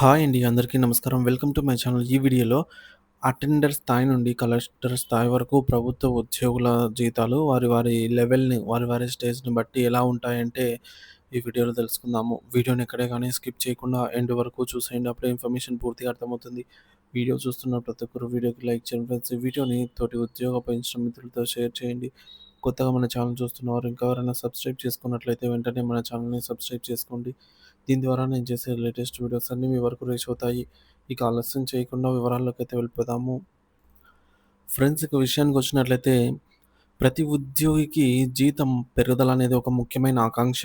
Hi అండి. అందరికీ నమస్కారం. Welcome to my channel. ఈ వీడియోలో అటెండర్ స్థాయి నుండి కలెక్టర్ స్థాయి వరకు ప్రభుత్వ ఉద్యోగుల జీతాలు వారి వారి లెవెల్‌ని, వారి వారి స్టేజ్‌ని బట్టి ఎలా ఉంటాయంటే ఈ వీడియోలో తెలుసుకుందాము. వీడియోని ఎక్కడే కానీ స్కిప్ చేయకుండా ఎండ్ వరకు చూసేయండి. అప్పుడే ఇన్ఫర్మేషన్ పూర్తిగా అర్థమవుతుంది. వీడియో చూస్తున్న ప్రతి ఒక్కరు వీడియోకి లైక్ చేయండి ఫ్రెండ్స్. ఈ వీడియోని తోటి ఉద్యోగ పెన్షన్ మిత్రులతో షేర్ చేయండి. కొత్తగా మన ఛానల్ చూస్తున్నవారు ఇంకా ఎవరైనా సబ్స్క్రైబ్ చేసుకున్నట్లయితే వెంటనే మన ఛానల్‌ని సబ్స్క్రైబ్ చేసుకోండి. దీని ద్వారా నేను చేసే లేటెస్ట్ వీడియోస్ అన్నీ మీ వరకు రీచ్ అవుతాయి. ఇక ఆలస్యం చేయకుండా వివరాల్లోకైతే వెళ్ళిపోదాము. ఫ్రెండ్స్ ఇక విషయానికి వచ్చినట్లయితే ప్రతి ఉద్యోగికి జీతం పెరుగుదల అనేది ఒక ముఖ్యమైన ఆకాంక్ష.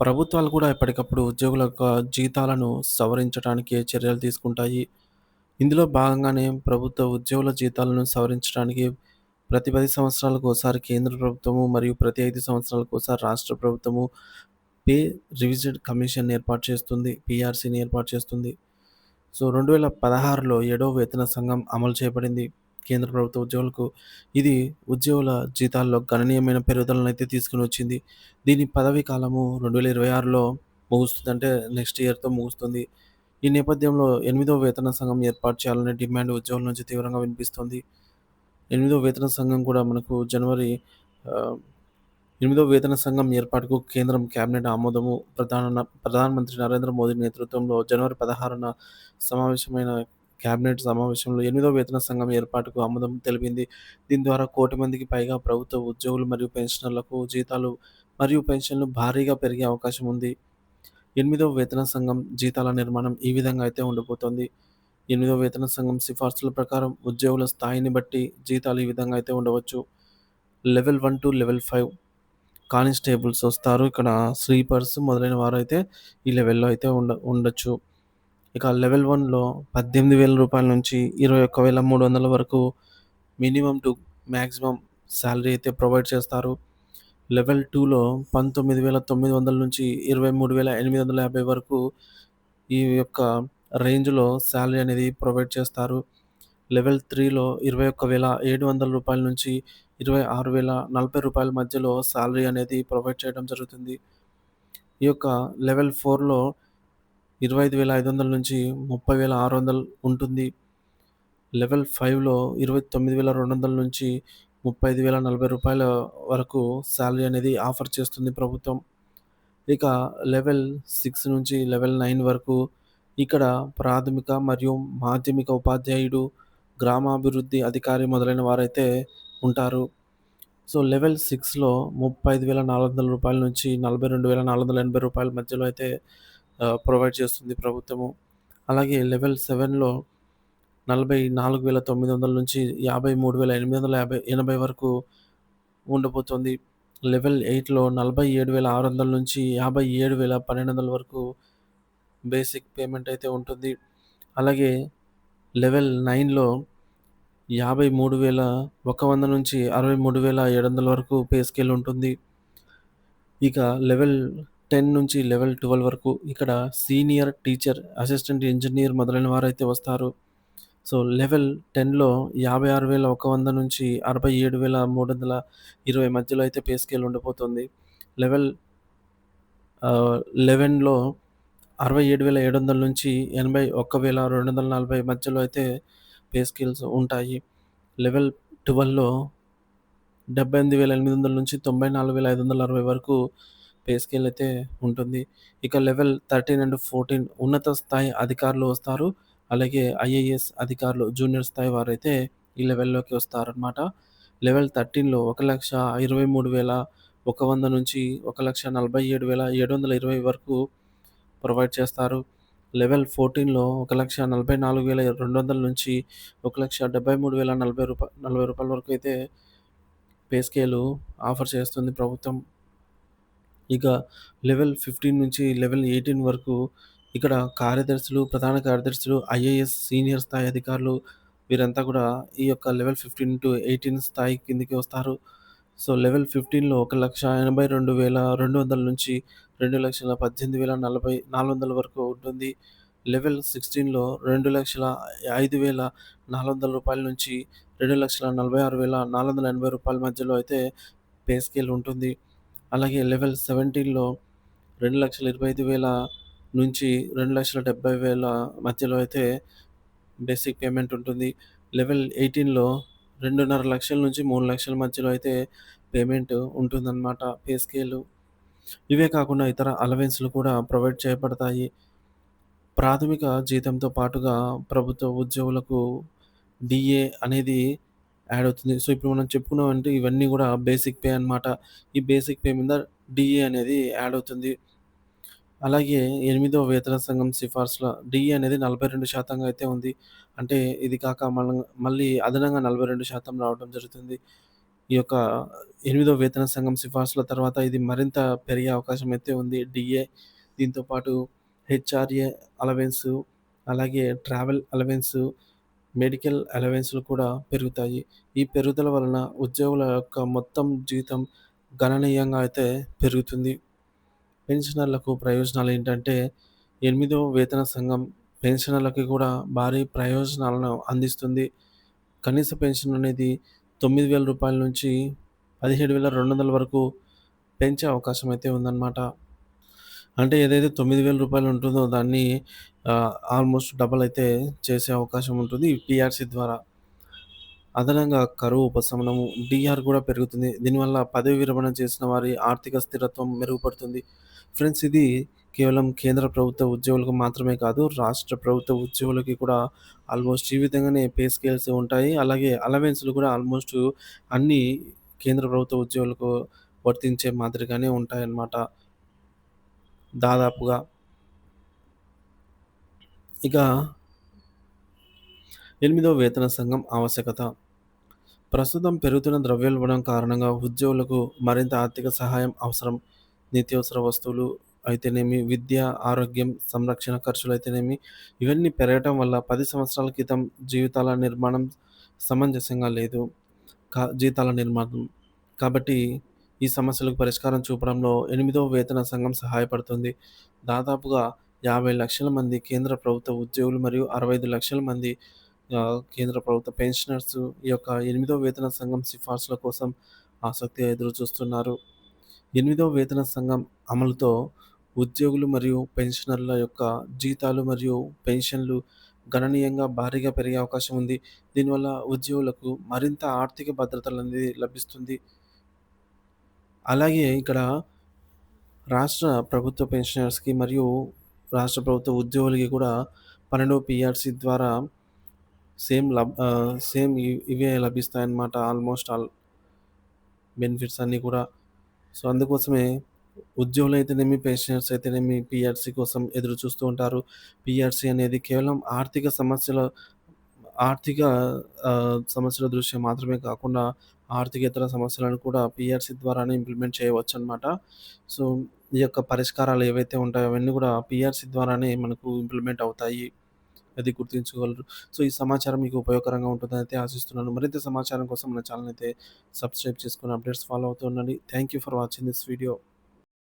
ప్రభుత్వాలు కూడా ఎప్పటికప్పుడు ఉద్యోగుల యొక్క జీతాలను సవరించడానికి చర్యలు తీసుకుంటాయి. ఇందులో భాగంగానే ప్రభుత్వ ఉద్యోగుల జీతాలను సవరించడానికి ప్రతి పది సంవత్సరాలకు ఒకసారి కేంద్ర ప్రభుత్వము మరియు ప్రతి ఐదు సంవత్సరాలకు ఒకసారి రాష్ట్ర ప్రభుత్వము పే రివిజన్ కమిషన్ ఏర్పాటు చేస్తుంది. పీఆర్సీని ఏర్పాటు చేస్తుంది. సో రెండు వేల పదహారులో ఏడో వేతన సంఘం అమలు చేయబడింది. కేంద్ర ప్రభుత్వ ఉద్యోగులకు. ఇది ఉద్యోగుల జీతాల్లో గణనీయమైన పెరుగుదలనైతే తీసుకొనొచ్చింది. దీని పదవీ కాలము 2026లో ముగుస్తుంది. అంటే నెక్స్ట్ ఇయర్‌తో ముగుస్తుంది. ఈ నేపథ్యంలో ఎనిమిదో వేతన సంఘం ఏర్పాటు చేయాలనే డిమాండ్ ఉద్యోగుల నుంచి తీవ్రంగా వినిపిస్తుంది ఎనిమిదో వేతన సంఘం కూడా మనకు జనవరి ఎనిమిదో ఎనిమిదవ వేతన సంఘం ఏర్పాటుకు కేంద్రం కేబినెట్ ఆమోదము ప్రధాన ప్రధానమంత్రి నరేంద్ర మోదీ నేతృత్వంలో జనవరి 16న సమావేశమైన కేబినెట్ సమావేశంలో ఎనిమిదవ వేతన సంఘం ఏర్పాటుకు ఆమోదం తెలిపింది. దీని ద్వారా కోటి మందికి పైగా ప్రభుత్వ ఉద్యోగులు మరియు పెన్షనర్లకు జీతాలు మరియు పెన్షన్లు భారీగా పెరిగే అవకాశం ఉంది. ఎనిమిదవ వేతన సంఘం జీతాల నిర్మాణం ఈ విధంగా అయితే ఉండబోతోంది. ఎనిమిదవ వేతన సంఘం సిఫార్సుల ప్రకారం ఉద్యోగుల స్థాయిని బట్టి జీతాలు ఈ విధంగా అయితే ఉండవచ్చు. Level one two level five constables వస్తారు. ఇక్కడ స్లీపర్స్ మొదలైన వారు అయితే ఈ లెవెల్‌లో అయితే ఉండ ఉండొచ్చు. ఇక లెవెల్ వన్లో పద్దెనిమిది వేల రూపాయల నుంచి 21,300 వరకు మినిమమ్ టు మ్యాక్సిమం శాలరీ అయితే ప్రొవైడ్ చేస్తారు. లెవెల్ 2లో 19,900 నుంచి 23,850 వరకు ఈ యొక్క రేంజ్‌లో శాలరీ అనేది ప్రొవైడ్ చేస్తారు. లెవెల్ త్రీలో ఇరవై ఒక్క వేల ఏడు వందల రూపాయల నుంచి ఇరవై ఆరు వేల నలభై రూపాయల మధ్యలో శాలరీ అనేది ప్రొవైడ్ చేయడం జరుగుతుంది. ఈ యొక్క లెవెల్ ఫోర్లో ఇరవై ఐదు వేల ఐదు వందల నుంచి ముప్పై వేల ఆరు వందలు ఉంటుంది. లెవెల్ ఫైవ్లో ఇరవై తొమ్మిది వేల రెండు వందల నుంచి ముప్పై ఐదు వేల నలభై రూపాయల వరకు శాలరీ అనేది ఆఫర్ చేస్తుంది ప్రభుత్వం. ఇక లెవెల్ సిక్స్ నుంచి లెవెల్ నైన్ వరకు ఇక్కడ ప్రాథమిక మరియు మాధ్యమిక ఉపాధ్యాయుడు గ్రామాభివృద్ధి అధికారి మొదలైన వారైతే ఉంటారు. సో లెవెల్ సిక్స్లో ముప్పై ఐదు వేల నాలుగు వందల రూపాయల నుంచి నలభై రెండు వేల నాలుగు వందల ఎనభై రూపాయల మధ్యలో అయితే ప్రొవైడ్ చేస్తుంది ప్రభుత్వము. అలాగే లెవెల్ సెవెన్లో నలభై నాలుగు వేల తొమ్మిది వందల నుంచి యాభై మూడు వేల ఎనిమిది వందల యాభై ఎనభై వరకు ఉండబోతోంది లెవెల్ ఎయిట్లో నలభై ఏడు వేల ఆరు వందల నుంచి యాభై ఏడు వేల పన్నెండు వందల వరకు బేసిక్ పేమెంట్ అయితే ఉంటుంది. అలాగే లెవెల్ నైన్లో యాభై మూడు వేల ఒక వంద నుంచి అరవై మూడు వేల ఏడు వందల వరకు పే స్కేల్ ఉంటుంది. ఇక లెవెల్ టెన్ నుంచి లెవెల్ ట్వెల్వ్ వరకు ఇక్కడ సీనియర్ టీచర్ అసిస్టెంట్ ఇంజనీర్ మొదలైన వారైతే వస్తారు. సో లెవెల్ టెన్లో యాభై ఆరు వేల ఒక వంద నుంచి అరవై ఏడు వేల మూడు వందల ఇరవై మధ్యలో అయితే పే స్కేల్ ఉండబోతుంది లెవెల్ లెవెన్లో అరవై ఏడు వేల ఏడు వందల నుంచి ఎనభై ఒక్క వేల రెండు వందల నలభై మధ్యలో అయితే పే స్కేల్స్ ఉంటాయి. లెవెల్ ట్వెల్వ్లో డెబ్బై ఎనిమిది వేల ఎనిమిది వందల నుంచి తొంభై నాలుగు వేల ఐదు వందల అరవై వరకు పే స్కేల్ అయితే ఉంటుంది. ఇక లెవెల్ థర్టీన్ అండ్ ఫోర్టీన్ ఉన్నత స్థాయి అధికారులు వస్తారు. అలాగే ఐఏఎస్ అధికారులు జూనియర్ స్థాయి వారైతే ఈ లెవెల్లోకి వస్తారనమాట లెవెల్ థర్టీన్లో ఒక లక్ష ఇరవై మూడు వేల ఒక వంద నుంచి ఒక లక్ష నలభై ఏడు వేల ఏడు వందల ఇరవై వరకు ప్రొవైడ్ చేస్తారు. లెవెల్ ఫోర్టీన్లో ఒక లక్ష నలభై నాలుగు వేల రెండు వందల నుంచి ఒక లక్ష డెబ్బై మూడు వేల నలభై రూపాయ నలభై రూపాయల వరకు అయితే పే స్కేలు ఆఫర్ చేస్తుంది ప్రభుత్వం. ఇక లెవెల్ ఫిఫ్టీన్ నుంచి లెవెల్ ఎయిటీన్ వరకు ఇక్కడ కార్యదర్శులు ప్రధాన కార్యదర్శులు ఐఏఎస్ సీనియర్ స్థాయి అధికారులు వీరంతా కూడా ఈ యొక్క లెవెల్ ఫిఫ్టీన్ టు ఎయిటీన్ స్థాయి కిందికి వస్తారు. సో లెవెల్ ఫిఫ్టీన్లో ఒక లక్ష ఎనభై రెండు వేల రెండు వందల నుంచి రెండు లక్షల పద్దెనిమిది వేల నలభై నాలుగు వందల వరకు ఉంటుంది. లెవెల్ సిక్స్టీన్లో రెండు లక్షల ఐదు వేల నాలుగు వందల రూపాయల నుంచి రెండు లక్షల నలభై ఆరు వేల నాలుగు వందల ఎనభై రూపాయల మధ్యలో అయితే పే స్కేల్ ఉంటుంది. అలాగే లెవెల్ సెవెంటీన్లో రెండు లక్షల ఇరవై ఐదు వేల నుంచి రెండు లక్షల డెబ్బై వేల మధ్యలో అయితే బేసిక్ పేమెంట్ ఉంటుంది. లెవెల్ ఎయిటీన్లో రెండున్నర లక్షల నుంచి మూడు లక్షల మధ్యలో అయితే పేమెంట్ ఉంటుందన్నమాట. పే స్కేలు ఇవే కాకుండా ఇతర అలవెన్స్‌లు కూడా ప్రొవైడ్ చేయబడతాయి. ప్రాథమిక జీతంతో పాటుగా ప్రభుత్వ ఉద్యోగులకు డిఏ అనేది యాడ్ అవుతుంది. సో, ఇప్పుడు మనం చెప్పుకున్నామంటే ఇవన్నీ కూడా బేసిక్ పే అన్నమాట. ఈ బేసిక్ పే మీద డీఏ అనేది యాడ్ అవుతుంది. అలాగే ఎనిమిదో వేతన సంఘం సిఫార్సుల డిఏ అనేది 42% అయితే ఉంది. అంటే ఇది కాక మనం మళ్ళీ అదనంగా 42% రావడం జరుగుతుంది. ఈ యొక్క ఎనిమిదో వేతన సంఘం సిఫార్సుల తర్వాత ఇది మరింత పెరిగే అవకాశం అయితే ఉంది డీఏ. దీంతో పాటు హెచ్ఆర్ఏ అలవెన్సు, అలాగే ట్రావెల్ అలవెన్సు, మెడికల్ అలవెన్స్‌లు కూడా పెరుగుతాయి. ఈ పెరుగుదల వలన ఉద్యోగుల యొక్క మొత్తం జీతం గణనీయంగా అయితే పెరుగుతుంది. పెన్షనర్లకు ప్రయోజనాలు ఏంటంటే ఎనిమిదో వేతన సంఘం పెన్షనర్లకి కూడా భారీ ప్రయోజనాలను అందిస్తుంది. కనీస పెన్షన్ అనేది తొమ్మిది వేల రూపాయల నుంచి 17,200 వరకు పెంచే అవకాశం అయితే ఉందన్నమాట. అంటే ఏదైతే తొమ్మిది వేల రూపాయలు ఉంటుందో దాన్ని ఆల్‌మోస్ట్ డబుల్ అయితే చేసే అవకాశం ఉంటుంది ఈ ద్వారా. అదనంగా కరువు ఉపశమనము, డిఆర్ కూడా పెరుగుతుంది. దీనివల్ల పదవి విరమణ చేసిన వారి ఆర్థిక స్థిరత్వం మెరుగుపడుతుంది. ఫ్రెండ్స్ ఇది కేవలం కేంద్ర ప్రభుత్వ ఉద్యోగులకు మాత్రమే కాదు, రాష్ట్ర ప్రభుత్వ ఉద్యోగులకి కూడా ఆల్‌మోస్ట్ ఈ విధంగానే పే స్కేల్స్ ఉంటాయి. అలాగే అలవెన్స్‌లు కూడా ఆల్‌మోస్ట్ అన్నీ కేంద్ర ప్రభుత్వ ఉద్యోగులకు వర్తించే మాదిరిగానే ఉంటాయన్నమాట. దాదాపుగా. ఇక ఎనిమిదో వేతన సంఘం ఆవశ్యకత. ప్రస్తుతం పెరుగుతున్న ద్రవ్యోల్బణం కారణంగా ఉద్యోగులకు మరింత ఆర్థిక సహాయం అవసరం. నిత్యావసర వస్తువులు అయితేనేమి, విద్య, ఆరోగ్యం, సంరక్షణ ఖర్చులు అయితేనేమి ఇవన్నీ పెరగటం వల్ల పది సంవత్సరాల క్రితం జీవితాల నిర్మాణం సమంజసంగా లేదు. కా జీతాల నిర్మాణం. కాబట్టి ఈ సమస్యలకు పరిష్కారం చూపడంలో ఎనిమిదో వేతన సంఘం సహాయపడుతుంది. దాదాపుగా యాభై లక్షల మంది కేంద్ర ప్రభుత్వ ఉద్యోగులు మరియు అరవై ఐదు లక్షల మంది కేంద్ర ప్రభుత్వ పెన్షనర్స్ ఈ యొక్క ఎనిమిదో వేతన సంఘం సిఫార్సుల కోసం ఆసక్తిగా ఎదురుచూస్తున్నారు. ఎనిమిదో వేతన సంఘం అమలుతో ఉద్యోగులు మరియు పెన్షనర్ల యొక్క జీతాలు మరియు పెన్షన్‌లు గణనీయంగా భారీగా పెరిగే అవకాశం ఉంది. దీనివల్ల ఉద్యోగులకు మరింత ఆర్థిక భద్రతలు అనేది లభిస్తుంది. అలాగే ఇక్కడ రాష్ట్ర ప్రభుత్వ పెన్షనర్స్‌కి మరియు రాష్ట్ర ప్రభుత్వ ఉద్యోగులకి కూడా పన్నెండవ పిఆర్సీ ద్వారా సేమ్ లబ్ సేమ్ ఇవే లభిస్తాయన్నమాట ఆల్‌మోస్ట్ ఆల్. బెనిఫిట్స్ అన్నీ కూడా. సో, అందుకోసమే ఉద్యోగులు అయితేనేమి పెన్షనర్స్ అయితేనేమి పిఆర్సీ కోసం ఎదురు చూస్తూ ఉంటారు. పిఆర్సీ అనేది కేవలం ఆర్థిక సమస్యల ఆర్థిక సమస్యల దృష్ట్యా మాత్రమే కాకుండా ఆర్థికేతర సమస్యలను కూడా పిఆర్సీ ద్వారానే ఇంప్లిమెంట్ చేయవచ్చు అనమాట సో, ఈ యొక్క పరిష్కారాలు ఏవైతే ఉంటాయో అవన్నీ కూడా పిఆర్సీ ద్వారానే మనకు ఇంప్లిమెంట్ అవుతాయి. అది గుర్తించగలరు సో, ఈ సమాచారం మీకు ఉపయోగకరంగా ఉంటుందనైతే ఆశిస్తున్నాను. మరింత సమాచారం కోసం మన అయితే సబ్స్క్రైబ్ చేసుకుని అప్డేట్స్ ఫాలో అవుతూ ఉండండి. Thank you for watching this video.